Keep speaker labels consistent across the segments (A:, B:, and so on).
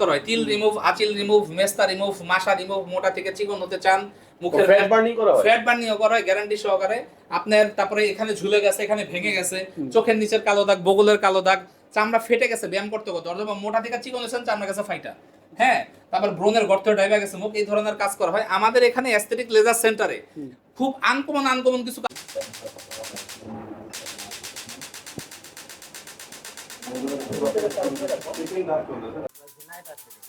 A: করা হয় তিল রিমুভ আচিল রিমুভ মেস্তা রিমুভ মাসা রিমুভ মোটা থেকে চিকন হতে চান মুখের
B: ফ্যাট বার্নিং করা হয়?
A: ফ্যাট বার্নিং করা হয় গ্যারান্টি সহকারে। আপনার তারপরে এখানে ঝুলে গেছে এখানে ভেঙে গেছে চোখের নিচের কালো দাগ বগলের কালো দাগ চামড়া ফেটে গেছে ব্যায়াম করতে করতে। অথবা মোটা থেকে চিকন হয়েছেন চামড়া গেছে ফাইটা। হ্যাঁ তারপর ব্রণের গর্ত ডাইবা গেছে মুখ এই ধরনের কাজ করা হয়। আমাদের এখানে অ্যাস্থেটিক লেজার সেন্টারে খুব আনকমন আনকমন কিছু কাজ-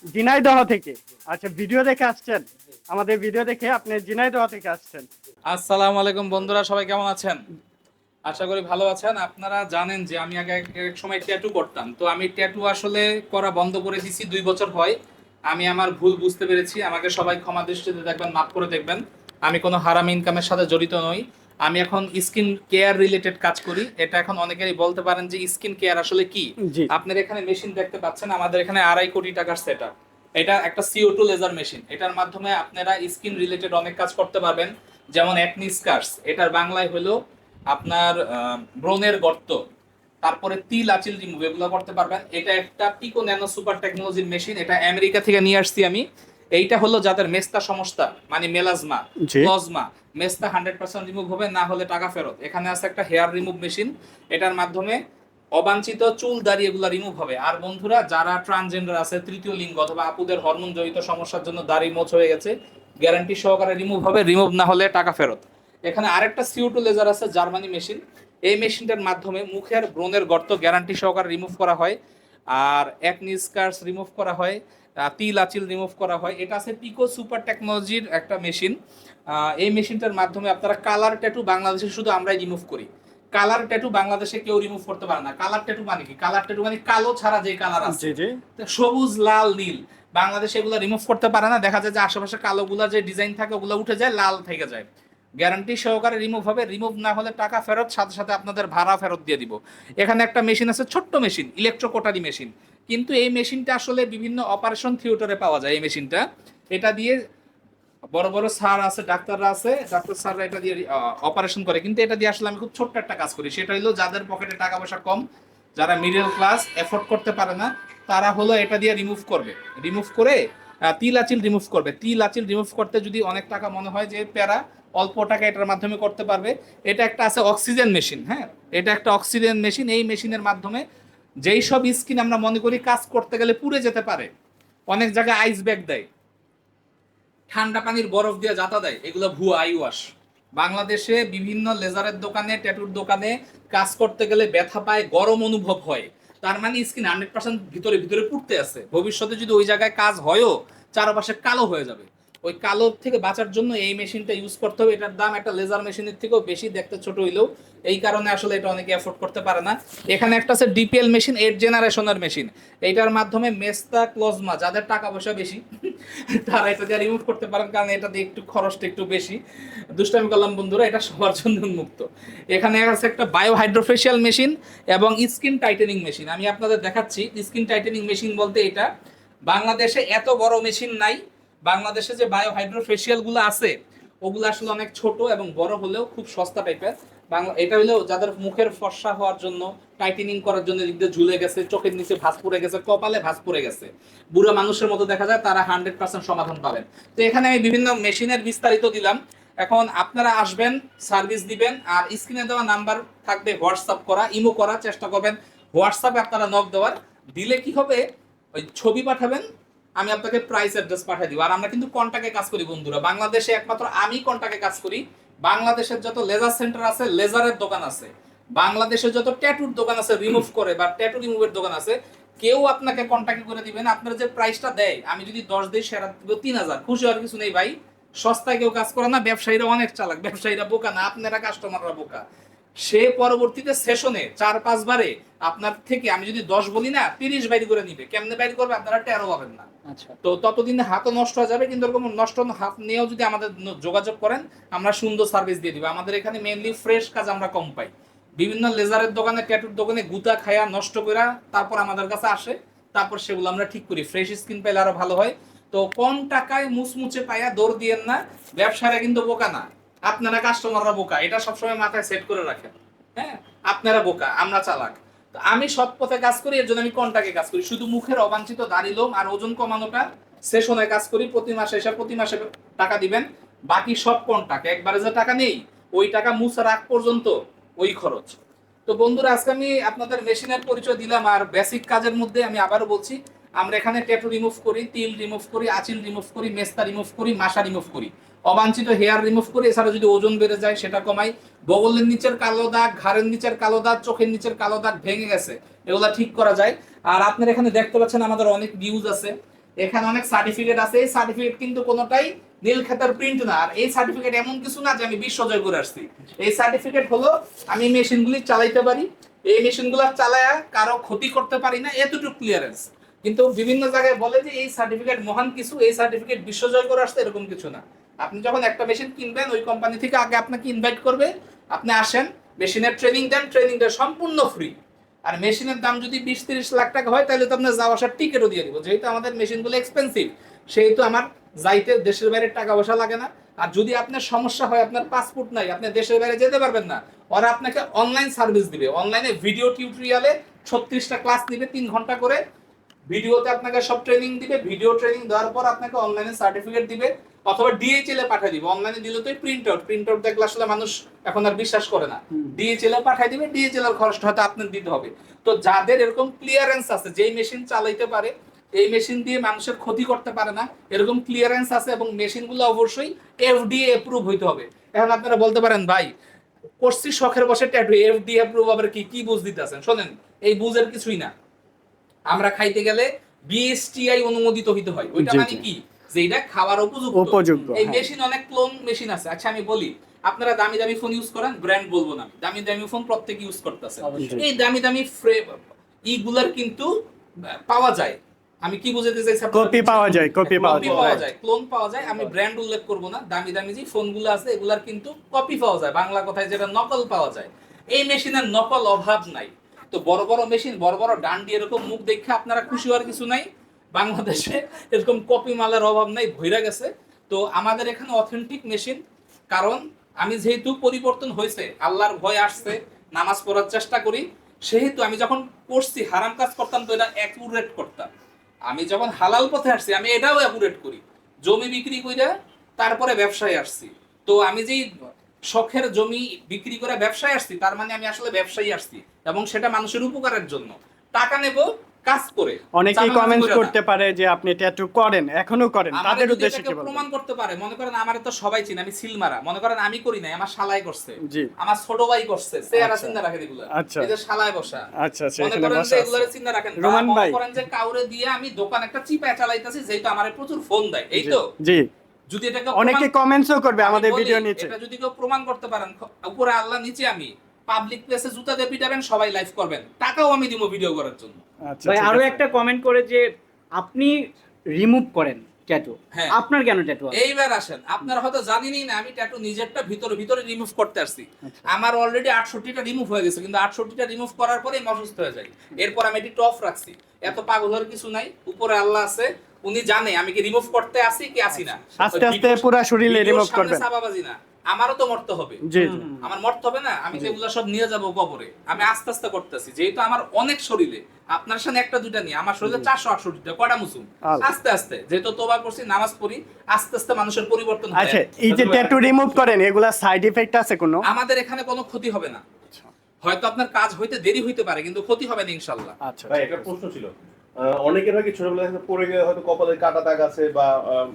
C: ঝিনাইদহ থেকে। আচ্ছা ভিডিও দেখে আসছেন? আমাদের ভিডিও দেখে আপনি ঝিনাইদহ থেকে আসছেন।
A: আসসালামু আলাইকুম বন্ধুরা, সবাই কেমন আছেন? আশা করি ভালো আছেন। আপনারা জানেন যে আমি আগে এক- সময় ট্যাটু করতাম। তো আমি ট্যাটু আসলে করা বন্ধ করে দিছি, দুই বছর হয়। আমি আমার ভুল বুঝতে পেরেছি। আমাকে সবাই ক্ষমা দৃষ্টিতে দেখবেন, মাফ করে দেখবেন। আমি কোনো হারাম ইনকামের সাথে জড়িত নই। আমি এখন স্কিন কেয়ার রিলেটেড কাজ করি। এটা এখন অনেকেরই বলতে পারেন যে স্কিন কেয়ার আসলে কি? আপনার এখানে মেশিন দেখতে পাচ্ছেন আমাদের এখানে আড়াই কোটি টাকার সেট এটা একটা সিও টু লেজার মেশিন এটার মাধ্যমে আপনারা স্কিন রিলেটেড অনেক কাজ করতে পারবেন। যেমন অ্যাকনি স্কার্স এটার বাংলায় হলো আপনার আহ, ব্রণের গর্ত। তারপরে তিল আচিল রিমুভ এগুলো করতে পারবেন। এটা একটা পিকো ন্যানো সুপার টেকনোলজির মেশিন এটা আমেরিকা থেকে নিয়ে আসছি আমি। এইটা হলো যাদের মেস্তা সমস্যা মানে মেলাজমা। প্লাজমা মেস্তা হান্ড্রেড পার্সেন্ট রিমুভ হবে, না হলে টাকা ফেরত। এখানে আছে একটা হেয়ার রিমুভ মেশিন এটার মাধ্যমে অবাঞ্ছিত চুল দাড়ি এগুলো রিমুভ হবে। আর বন্ধুরা, যারা ট্রান্সজেন্ডার আছে, তৃতীয় লিঙ্গ অথবা আপুদের হরমোন জড়িত সমস্যার জন্য দাড়ি মোচ হয়ে গেছে গ্যারান্টি সহকারে রিমুভ হবে রিমুভ না হলে টাকা ফেরত। এখানে আরেকটা সিও টু লেজার আছে জার্মানি মেশিন এই মেশিনটার মাধ্যমে মুখের ব্রণের গর্ত গ্যারান্টি সহকারে রিমুভ করা হয়। আর একনি স্কার্স রিমুভ করা হয় তিল, আচিল রিমুভ করা হয়। এটা আছে পিকো সুপার টেকনোলজির একটা মেশিন এই মেশিনটার মাধ্যমে আপনারা কালার ট্যাটু বাংলাদেশে শুধু আমরাই রিমুভ করি। কালার ট্যাটু বাংলাদেশে কেউ রিমুভ করতে পারে না। কালার ট্যাটু মানে কি? কালার ট্যাটু মানে কালো ছাড়া যে কালার আছে। সবুজ লাল নীল। বাংলাদেশে এগুলো রিমুভ করতে পারে না। দেখা যায় যে আশেপাশে কালোগুলা যে ডিজাইন থাকে ওগুলো উঠে যায় লাল থেকে যায়। গ্যারান্টি সহকারে রিমুভ হবে। রিমুভ না হলে টাকা ফেরত সাথে সাথে আপনাদের ভাড়া ফেরত দিয়ে দিব। এখানে একটা মেশিন আছে ছোট্ট মেশিন ইলেকট্রোকোটারি মেশিন কিন্তু এই মেশিনটা আসলে বিভিন্ন অপারেশন থিয়েটারে পাওয়া যায় এই মেশিনটা এটা দিয়ে বড় বড় স্যার আছে, ডাক্তাররা আছে, ডাক্তার স্যাররা এটা দিয়ে অপারেশন করে। কিন্তু এটা দিয়ে আসলে আমি খুব ছোট্ট একটা কাজ করি। সেটা হলো যাদের পকেটে টাকা পয়সা কম, যারা মিডল ক্লাস এফোর্ড করতে পারে না, তারা হলো এটা দিয়ে রিমুভ করবে। রিমুভ করে তিল আচিল রিমুভ করবে। তিল আচিল রিমুভ করতে যদি অনেক টাকা মনে হয় যে প্যারা অল্প টাকা এটার মাধ্যমে করতে পারবে। এটা একটা আছে অক্সিজেন মেশিন হ্যাঁ? এটা একটা অক্সিজেন মেশিন এই মেশিনের মাধ্যমে যেই সব স্কিন আমরা মনে করি কাজ করতে গেলে পুড়ে যেতে পারে। অনেক জায়গায় আইস ব্যাগ দেয়। ঠান্ডা পানির বরফ দিয়ে জাতা দেয়, এগুলো ভুয়া আই ওয়াশ বাংলাদেশে বিভিন্ন লেজারের দোকানে, ট্যাটুর দোকানে কাজ করতে গেলে ব্যথা পায়, গরম অনুভব হয়। তার মানে স্কিন হান্ড্রেড পার্সেন্ট ভিতরে ভিতরে পুড়তে আছে। ভবিষ্যতে যদি ওই জায়গায় কাজ হয়ও, চারপাশে কালো হয়ে যাবে। ওই কালো থেকে বাঁচার জন্য এই মেশিনটা ইউজ করতে হবে। এটার দাম একটা লেজার মেশিনের থেকেও বেশি, দেখতে ছোট হইলেও। এই কারণে আসলে এটা অনেকে অ্যাফোর্ড করতে পারে না। এখানে একটা আছে ডিপিএল মেশিন এইট জেনারেশনের মেশিন এইটার মাধ্যমে মেস্তা, ক্লোজমা, যাদের টাকা পয়সা বেশি, তারা এটা দিয়ে রিমুভ করতে পারেন, কারণ এটা দিয়ে একটু খরচটা একটু বেশি। দুষ্টামি করলাম, বন্ধুরা, এটা সবার জন্য উন্মুক্ত। এখানে আছে একটা বায়ো হাইড্রোফেশিয়াল মেশিন এবং স্কিন টাইটেনিং মেশিন আমি আপনাদের দেখাচ্ছি স্কিন টাইটেনিং মেশিন বলতে এটা। বাংলাদেশে এত বড় মেশিন নাই। বাংলাদেশে যে বায়ো হাইড্রোফেশিয়ালগুলো আছে, ওগুলো আসলে অনেক ছোট এবং বড় হলেও খুব সস্তা টাইপের বাংলা এটা হলো যাদের মুখের ফর্সা হওয়ার জন্য টাইটেনিং করার জন্য দিয়ে ঝুলে গেছে, চোখের নিচে ভাঁজ পড়ে গেছে, কপালে ভাঁজ পড়ে গেছে। বুড়ো মানুষের মতো দেখা যায় তারা হান্ড্রেড পার্সেন্ট সমাধান পাবেন। তো এখানে আমি বিভিন্ন মেশিনের বিস্তারিত দিলাম। এখন আপনারা আসবেন, সার্ভিস দিবেন, আর স্ক্রিনে দেওয়া নাম্বার থাকবে হোয়াটসঅ্যাপ করা, ইমো করার চেষ্টা করবেন। হোয়াটসঅ্যাপে আপনারা নক দেওয়ার। দিলে কি হবে? ওই ছবি পাঠাবেন, আমি আপনাকে প্রাইস অ্যাড্রেস পাঠিয়ে দিব। আর আমরা কিন্তু কন্টাক্টে কাজ করি বন্ধুরা। বাংলাদেশে একমাত্র আমি কন্টাক্টে কাজ করি। বাংলাদেশের যত লেজার সেন্টার আছে লেজারের দোকান আছে, বাংলাদেশের যত ট্যাটুর দোকান আছে রিমুভ করে বা ট্যাটু রিমুভের দোকান আছে, কেউ আপনাকে কন্ট্যাক্ট করে দিবেন আপনার যে প্রাইসটা দেয়, আমি যদি দশ দিই, সেরা দিব তিন হাজার। খুশি হওয়ার কিছু নেই ভাই। সস্তায় কেউ কাজ করে না, ব্যবসায়ীরা অনেক চালাক, ব্যবসায়ীরা বোকা না, আপনারা কাস্টমাররা বোকা। সে পরবর্তীতে সেশনে চার পাঁচবারে আপনার থেকে আমি যদি দশ বলি না তিরিশ বাইর করে নিবে। কেমনে বাইর করবে? আপনারা টেরো পাবেন না।
C: আচ্ছা।
A: তো ততদিনে হাতও নষ্ট হয়ে যাবে কিন্তু এরকম নষ্ট হাত নিয়েও যদি আমাদের যোগাযোগ করেন আমরা সুন্দর সার্ভিস দিয়ে দিব। আমাদের এখানে মেনলি ফ্রেশ কাজ আমরা কম পাই। বিভিন্ন লেজারের দোকানে ট্যাটুর দোকানে গুতা খায়া নষ্ট করা তারপর আমাদের কাছে আসে। তারপর সেগুলো আমরা ঠিক করি। ফ্রেশ স্কিন পাইলে আরও ভালো হয়। তো কম টাকায় মুচমুচে পায়া দৌড় দিয়েন না। ব্যবসায়ীরা কিন্তু বোকা না। আপনারা কাস্টমাররা বোকা, এটা সবসময় মাথায় সেট করে রাখেন। হ্যাঁ? আপনারা বোকা, আমরা চালাক। তো আমি সৎ পথে কাজ করি, এর জন্য আমি কন্টাকে কাজ করি। শুধু মুখের অবাঞ্ছিত দাড়ি লোম আর ওজন কমানোটা সেশনে কাজ করি, প্রতি মাসে এসে প্রতি মাসে টাকা দিবেন। বাকি সব কন্টাক্ট একবারে যে টাকা নেই, ওই টাকা মুছে রাখ পর্যন্ত ওই খরচ। তো বন্ধুরা, আজকে আমি আপনাদের মেশিনের পরিচয় দিলাম আর বেসিক কাজের মধ্যে আমি আবারও বলছি, আমরা এখানে ট্যাটু রিমুভ করি, তিল রিমুভ করি, আচিল রিমুভ করি, মেস্তা রিমুভ করি, মাসা রিমুভ করি। অবাঞ্ছিত হেয়ার রিমুভ করি এছাড়া যদি ওজন বেড়ে যায়, সেটা কমাই। বগলের নিচের কালো দাগ, ঘাড়ের নিচের কালো দাগ, চোখের নিচের কালো দাগ ভেঙে গেছে। এগুলা ঠিক করা যায়। আর আপনারা এখানে দেখতে পাচ্ছেন আমাদের অনেক ভিউজ আছে। এখানে অনেক সার্টিফিকেট আছে। এই সার্টিফিকেট কিন্তু কোনোটাই নীল খাতার প্রিন্ট না। আর এই সার্টিফিকেট এমন কিছু না যে আমি বিশ্ব জয় করে আসছি। এই সার্টিফিকেট হলো, আমি মেশিনগুলি চালাইতে পারি। এই মেশিনগুলো চালায়া কারও ক্ষতি করতে পারি না। এতটুকু ক্লিয়ারেন্স কিন্তু বিভিন্ন জায়গায় বলে যে, এই সার্টিফিকেট মহান কিছু, এই সার্টিফিকেট বিশ্ব জয় করে আসছে, এরকম কিছু না। আপনি যখন একটা মেশিন কিনবেন, ওই কোম্পানি থেকে আগে আপনাকে ইনভাইট করবে। আপনি আসেন মেশিনের ট্রেনিং দেন ট্রেনিংটা সম্পূর্ণ ফ্রি আর মেশিনের দাম যদি বিশ তিরিশ লাখ টাকা হয়, তাহলে তো আপনার যাওয়া আসার টিকিটও দিয়ে দিব। যেহেতু আমাদের মেশিনগুলো এক্সপেন্সিভ সেহেতু আমার যাইতে দেশের বাইরে টাকা পয়সা লাগে না। আর যদি আপনার সমস্যা হয়, আপনার পাসপোর্ট নাই, আপনি দেশের বাইরে যেতে পারবেন না। ওরা আপনাকে অনলাইন সার্ভিস দিবে। অনলাইনে ভিডিও টিউটোরিয়ালে ছত্রিশটা ক্লাস নিবে তিন ঘণ্টা করে। ভিডিওতে আপনাকে সব ট্রেনিং দিবে। ভিডিও ট্রেনিং দেওয়ার পর আপনাকে অনলাইনে সার্টিফিকেট দিবে। অথবা ডিএইচএল এ পাঠিয়ে দিবে। অনলাইনে দিলে তো প্রিন্ট আউট প্রিন্ট আউট দেখলে আসলে মানুষ এখন আর বিশ্বাস করে না। ডিএইচএল এ পাঠিয়ে দিবে ডিএইচএল এর খরচটা হয়তো আপনার দিতে হবে। তো যাদের এরকম ক্লিয়ারেন্স আছে যেই মেশিন চালাইতে পারে এই মেশিন দিয়ে মানুষের ক্ষতি করতে পারে না এরকম ক্লিয়ারেন্স আছে এবং মেশিনগুলো অবশ্যই এফডিএ অ্যাপ্রুভ হইতে হবে। এখন আপনারা বলতে পারেন ভাই করছি শখের বসে ট্যাটু এফডিএ অ্যাপ্রুভ আবার কি কি বুঝ দিতেছেন? শোনেন এই বুঝের কিছুই না। আমরা খাইতে গেলে বিএসটিআই অনুমোদিত হইতে হয়। ওইটা মানে কি? যে এটা খাওয়ার উপযুক্ত।
C: উপযুক্ত,
A: এই
C: হ্যাঁ।
A: মেশিন অনেক ক্লোন মেশিন আছে। আচ্ছা আমি বলি আপনারা দামি দামি ফোন ইউজ করেন ব্র্যান্ড বলব না দামি দামি ফোন প্রত্যেক ইউজ করতেছে এই দামি দামি ইগুলার কিন্তু পাওয়া যায়। আমি কি বুঝাতে চাইছি
C: কপি পাওয়া যায় কপি পাওয়া
A: কপি
C: যায়।
A: পাওয়া যায় ক্লোন পাওয়া যায়। আমি ব্র্যান্ড উল্লেখ করব না। দামি দামি যে ফোনগুলো আছে এগুলার কিন্তু কপি পাওয়া যায়। বাংলা কথায় যেটা নকল পাওয়া যায়। এই মেশিনের নকল অভাব নাই। তো বড় বড় মেশিন বড় বড় ডান্ডি এরকম মুখ দেখে আপনারা খুশি হওয়ার কিছু নাই। বাংলাদেশে এরকম কপি মালের অভাব নাই, ভইরা গেছে। তো আমাদের এখানে অথেন্টিক মেশিন কারণ আমি যেহেতু পরিবর্তন হয়েছে, আল্লাহর ভয় আসছে, নামাজ পড়ার চেষ্টা করি, সেহেতু আমি যখন করছি হারাম কাজ করতাম তো এটা অ্যাকুরেট করতাম। আমি যখন হালাল পথে আসছি, আমি এটাও অ্যাকুরেট করি। জমি বিক্রি কইরা তারপরে ব্যবসায় আসছি। তো আমি যেই শখের জমি বিক্রি করে ব্যবসায় আসছি, তার মানে আমি আসলে ব্যবসায়ী আসছি, এবং সেটা মানুষের উপকারের জন্য। টাকা নেব কাজ করে।
C: অনেকেই কমেন্টস করতে পারে যে আপনি ট্যাটু করেন এখনও করেন। তাদের উদ্দেশ্যে কি
A: প্রমাণ করতে পারে। মনে করেন আমার তো সবাই চিনে আমি সিলমারা মনে করেন আমি করি নাই আমার শালাই করছে।
C: জি।
A: আমার ছোট ভাই করছে চেহারা
C: আচ্ছা।
A: চিন্তা রাখেন এগুলো।
C: আচ্ছা।
A: এই যে শালায় বসা।
C: আচ্ছা আচ্ছা
A: মনে করেন যে
C: আছে।
A: এগুলোর চিন্তা রাখেন।
C: রোমান ভাই।
A: করেন যে কাউরে দিয়ে আমি দোকান একটা চিপা চালাইতাছি যেহেতু আমার প্রচুর ফোন দেয়। এই তো?
C: জি।
A: যদি এটাকে
C: অনেকে কমেন্টসও করবে আমাদের ভিডিও নিচে।
A: এটা যদি কেউ প্রমাণ করতে পারেন উপরে আল্লাহ নিচে আমি। পাবলিক প্লেসে জুতা দিয়ে পিটাবেন সবাই লাইভ করবেন। টাকাও আমি দিব ভিডিও করার জন্য।
B: ভাই
C: ঠিক আরও
B: একটা কমেন্ট করে যে আপনি রিমুভ করেন ট্যাটু
A: হ্যাঁ।
B: আপনার কেন ট্যাটু
A: এইবার আসেন আপনারা হয়তো জানেনই না আমি ট্যাটু নিজেরটা ভিতরে ভিতরে রিমুভ করতে আসছি।
C: আচ্ছা।
A: আমার অলরেডি আটষট্টিটা রিমুভ হয়ে গেছে কিন্তু আটষট্টিটা রিমুভ করার পরে আমি অসুস্থ হয়ে যাই। এরপর আমি এটি টফ রাখছি। এত পাগল হওয়ার কিছু নাই উপরে আল্লাহ আছে উনি জানে আমি কি রিমুভ করতে আসি কি আসি না।
C: আস্তে আস্তে
A: ভিডিও-
C: পুরা শরীরে রিমুভ করবেন।
A: চাপাবাজি না। আমারও তো মরতে হবে। আমার মরতে হবে না আমি যেগুলো সব নিয়ে যাব কবরে। আমি আস্তে আস্তে করতেছি যেহেতু আমার অনেক শরীরে আপনার সাথে একটা দুইটা নিয়ে আমার শরীরে চারশো আটষট্টিটা কটা মুসুম? আস্তে আস্তে যেহেতু তোবা করছি নামাজ পড়ি আস্তে আস্তে মানুষের পরিবর্তন হয়
C: আচ্ছা এই যে ট্যাটু রিমুভ করেন এগুলা সাইড ইফেক্ট আছে কোনো?
A: আমাদের এখানে কোনো ক্ষতি হবে না। হয়তো আপনার কাজ হইতে দেরি হইতে পারে কিন্তু ক্ষতি হবে না ইনশাল্লাহ।
C: আচ্ছা
D: ভাই একটা প্রশ্ন ছিল। অনেকের হয় কি ছোটবেলা থেকে পড়ে গিয়ে হয়তো কপালে কাটা দাগ আছে বা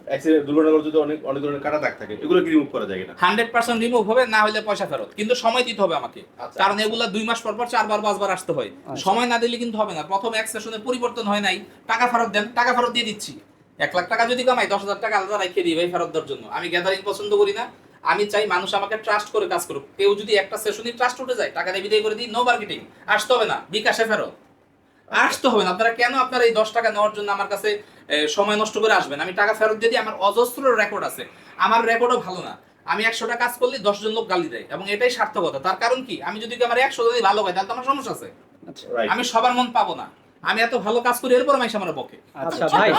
D: অ্যাক্সিডেন্ট দুর্ঘটনাগ্রস্ত অনেক অনেক ধরনের কাটা দাগ থাকে এগুলো কি রিমুভ করা যায় কিনা?
A: হান্ড্রেড পার্সেন্ট রিমুভ হবে না হলে পয়সা ফেরত। কিন্তু সময় দিতে হবে আমাকে।
D: আচ্ছা।
A: কারণ এগুলা দুই মাস পর পর চারবার পাঁচবার আসতে হয়। সময় না দিলে কিন্তু হবে না। প্রথম এক সেশনে পরিবর্তন হয় নাই। টাকা ফেরত দেন টাকা ফেরত দিয়ে দিচ্ছি। এক লাখ টাকা যদি কামাই দশ হাজার টাকা আলাদা রেখে দিই ভাই ফেরত দেওয়ার জন্য। আমি গ্যাদারিং পছন্দ করি না। আমি চাই মানুষ আমাকে ট্রাস্ট করে কাজ করুক। কেউ যদি একটা সেশনই ট্রাস্ট উঠে যায় টাকা দিয়ে বিদায় করে দিই নো মার্কেটিং আসতে হবে না। বিকাশে ফেরত। আসতে হবে না। আপনারা কেন আপনারা এই দশ টাকা নেওয়ার জন্য আমার কাছে সময় নষ্ট করে আসবেন? আমি টাকা ফেরত দিয়ে দিই আমার অজস্র রেকর্ড আছে। আমার রেকর্ডও ভালো না। আমি একশোটা কাজ করলে দশজন লোক গালি দেয় এবং এটাই সার্থকতা। তার কারণ কি? আমি যদি আমার একশো যদি ভালো হয় তাহলে তো আমার সমস্যা আছে। আমি সবার মন পাবো না। আমি এত ভালো কাজ করি এরপর আমি আমার বকে।
B: আচ্ছা ভাই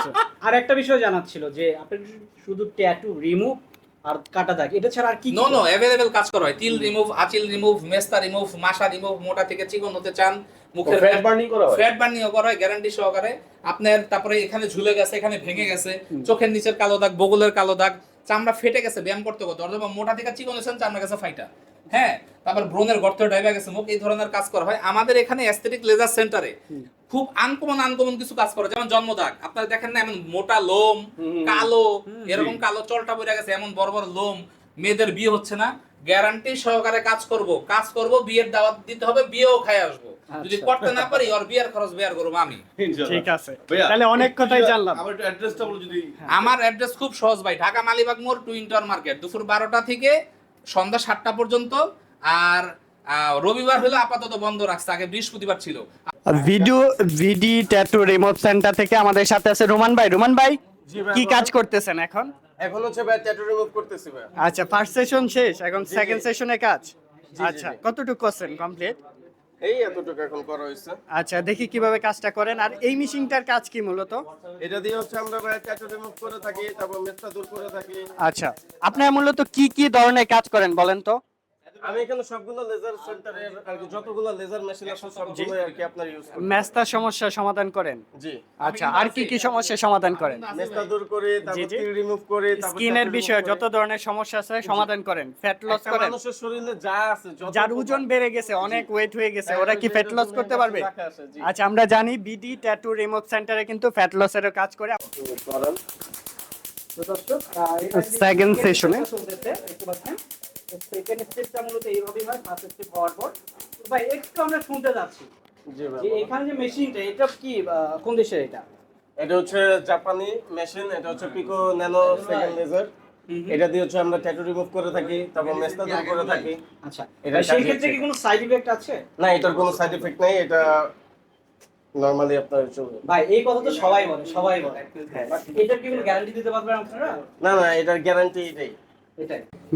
B: আর একটা বিষয় জানার ছিল যে আপনি শুধু ট্যাটু রিমুভ আর কাটা দাগ এটা ছাড়া আর কি
A: নো নো? অ্যাভেলেবেল কাজ করা হয়। তিল রিমুভ আচিল রিমুভ মেস্তা রিমুভ মাসা রিমুভ মোটা থেকে চিকন হতে চান মুখের
D: ফ্যাট বার্নিং করা হয়?
A: ফ্যাট বার্নিও করা হয় গ্যারান্টি সহকারে। আপনার তারপরে এখানে ঝুলে গেছে এখানে ভেঙে গেছে। চোখের নিচের কালো দাগ বগলের কালো দাগ চামড়া ফেটে গেছে ব্যায়াম করতে করতে। অথবা মোটা থেকে চিকন হয়েছেন চামড়া গেছে ফাইটা। হ্যাঁ তারপর গর্ত গেছে মুখ এই ধরনের কাজ করা হয়। আমাদের এখানে অ্যাস্থেটিক লেজার সেন্টারে খুব আনকমন আনকমন কিছু কাজ করে যেমন জন্মদাগ আপনারা দেখেন না এমন মোটা লোম কালো এরকম কালো চলটা পড়ে গেছে এমন বড় বড় লোম মেয়েদের বিয়ে হচ্ছে না। গ্যারান্টি সহকারে কাজ করব। কাজ করব বিয়ের দাওয়াত দিতে হবে বিয়েও খাই আসব। যদি। করতে না পারি ওর বিয়ের খরচ বেয়ার করব আমি।
C: ঠিক আছে। তাহলে অনেক কথাই জানলাম।
D: আমার একটু অ্যাড্রেসটা বলো যদি
A: আমার অ্যাড্রেস খুব সহজ ভাই ঢাকা মালিবাগ মোড় টুইন টাওয়ার মার্কেট দুপুর বারোটা থেকে সন্ধ্যা সাতটা পর্যন্ত। আর রবিবার হলে আপাতত বন্ধ রাখছে আগে বৃহস্পতিবার ছিল।
C: Video VD tattoo remote centre থেকে আমাদের সাথে আছে রোমান ভাই। রোমান ভাই কি কাজ করতেছেন এখন?
E: এখন হচ্ছে ভাই ট্যাটু রিমুভ করতেছি ভাই।
C: আচ্ছা ফার্স্ট সেশন শেষ এখন সেকেন্ড। সেশনে কাজ? আচ্ছা কতটুকু করছেন কমপ্লিট
E: এই এতটুকু এখন করা হয়েছে।
C: আচ্ছা দেখি কীভাবে কাজটা করেন। আর এই মেশিনটার কাজ কি মূলত?
E: এটা দিয়ে হচ্ছে আমরা রিমুভ করে থাকি তারপর মেস্তা দূর করে থাকি।
C: আচ্ছা আপনারা মূলত কি কি ধরনের কাজ করেন বলেন তো?
E: আমি এখানে সবগুলো লেজার সেন্টারের আর কি যতগুলো লেজার মেশিন আছে সবগুলো আর কি আপনার ইউজ করি।
C: ম্যাস্তার সমস্যা সমাধান করেন?
E: জি।
C: আচ্ছা আর কি কি সমস্যা সমাধান করেন?
E: মেস্তা দূর করে তারপর তিল রিমুভ করে তারপর
C: স্কিনের বিষয়ে যত ধরনের সমস্যা আছে সমাধান করেন। ফ্যাট লস করেন।
E: মানুষের শরীরে যা আছে
C: যার ওজন বেড়ে গেছে অনেক ওয়েট হয়ে গেছে
E: হ্যাঁ,
C: ওরা কি ফ্যাট লস করতে পারবে। আচ্ছা আমরা জানি বিডি ট্যাটু রিমুভ সেন্টারে কিন্তু ফ্যাট লসেরও কাজ করে।
E: করেন।
B: তো
C: Second
B: stepটা মূলত এইভাবেই হয়, first step হওয়ার পর। ভাই, একটু আমরা শুনতে যাচ্ছি। যে এখানে যে মেশিনটা এটা কি কোন দেশের এটা?
E: এটা হচ্ছে জাপানি মেশিন এটা হচ্ছে পিকো ন্যানো সেকেন্ড লেজার। এটা দিয়ে হচ্ছে আমরা ট্যাটু রিমুভ করে থাকি তারপর মেস্তা দূর করে থাকি।
B: আচ্ছা।
E: এটা
B: সেই ক্ষেত্রে কি কোনো সাইড ইফেক্ট আছে?
E: না এটার কোনো সাইড এফেক্ট নেই এটা নরমালি আপনার চলবে
B: ভাই এই কথা তো সবাই বলে সবাই বলে। But এটার কি কোনো গ্যারান্টি দিতে পারবেন আপনারা?
E: না না এটার গ্যারান্টি এটাই।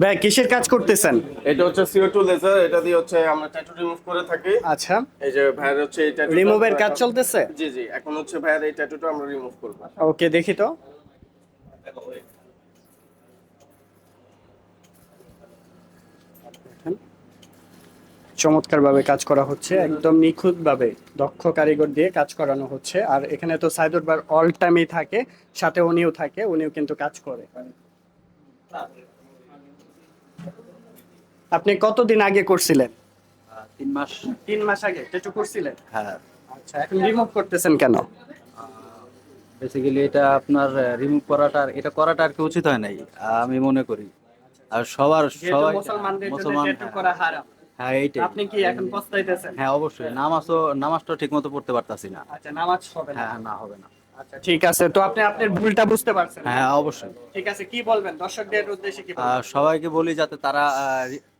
C: ভাই কিসের কাজ করতেছেন?
E: এটা হচ্ছে সিও টু লেজার এটা দিয়ে হচ্ছে আমরা ট্যাটু রিমুভ করে থাকি।
C: আচ্ছা।
E: এই যে ভাইয়ের হচ্ছে এই ট্যাটু
C: রিমুভের কাজ চলতেছে?
E: জি জি এখন হচ্ছে ভাইয়ের এই ট্যাটুটা আমরা রিমুভ করব।
C: ওকে দেখি তো। চমৎকার ভাবে কাজ করা হচ্ছে একদম নিখুঁত ভাবে দক্ষ কারিগর দিয়ে কাজ করানো হচ্ছে। আর এখানে তো সাইদুর বার অল টাইমই থাকে সাথে উনিও থাকে উনিও কিন্তু কাজ করে। আপনি কতদিন আগে করছিলেন?
F: তিন মাস।
C: তিন মাস আগে টেটু করছিলেন?
F: হ্যাঁ।
C: আচ্ছা এখন রিমুভ করতেছেন কেন?
F: বেসিক্যালি এটা আপনার রিমুভ করাটা এটা করাটা আর কি উচিত হয় নাই আমি মনে করি। আর সবার সবাই
C: মুসলমানদের
F: মুসলমান
C: টেটু করা হারাম।
F: হ্যাঁ এইটাই।
C: আপনি কি এখন পস্তাইতেছেন?
F: হ্যাঁ অবশ্যই। নামাজও নামাজটা ঠিক মতো পড়তে পারতাছি না।
C: আচ্ছা নামাজ হবে না।
F: হ্যাঁ না হবে না।
C: আচ্ছা ঠিক আছে। তো আপনি আপনার ভুলটা বুঝতে পারছেন।
F: হ্যাঁ অবশ্যই।
C: ঠিক আছে কি বলবেন? দর্শকদের উদ্দেশ্যে কি
F: সবাইকে বলি যাতে তারা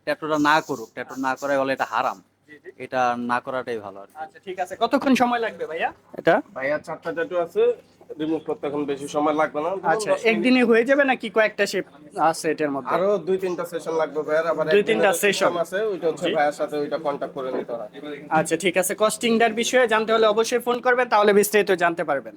F: ট্যাটুটা না করুক ট্যাটু না করাই বলে এটা হারাম। এটা না করাটাই ভালো আর
C: আচ্ছা ঠিক আছে। কতক্ষণ সময় লাগবে ভাইয়া? এটা?
E: ভাইয়া চারটা ট্যাটু আছে রিমুভ করতে এখন বেশি সময় লাগবে না।
C: আচ্ছা
E: 10 মিনিট।
C: একদিনে হয়ে যাবে নাকি কয়েকটা শেপ আছে এটার মধ্যে?
E: আরও দুই তিনটা সেশন লাগবে ভাইয়ার আবার
C: দুই তিনটা সেশন
E: আছে ওইটা হচ্ছে ভাইয়ার সাথে ওইটা কন্টাক্ট করে নিতে হয়।
C: আচ্ছা ঠিক আছে। কস্টিং কস্টিংটার বিষয়ে জানতে হলে অবশ্যই ফোন করবেন তাহলে বিস্তারিত জানতে পারবেন।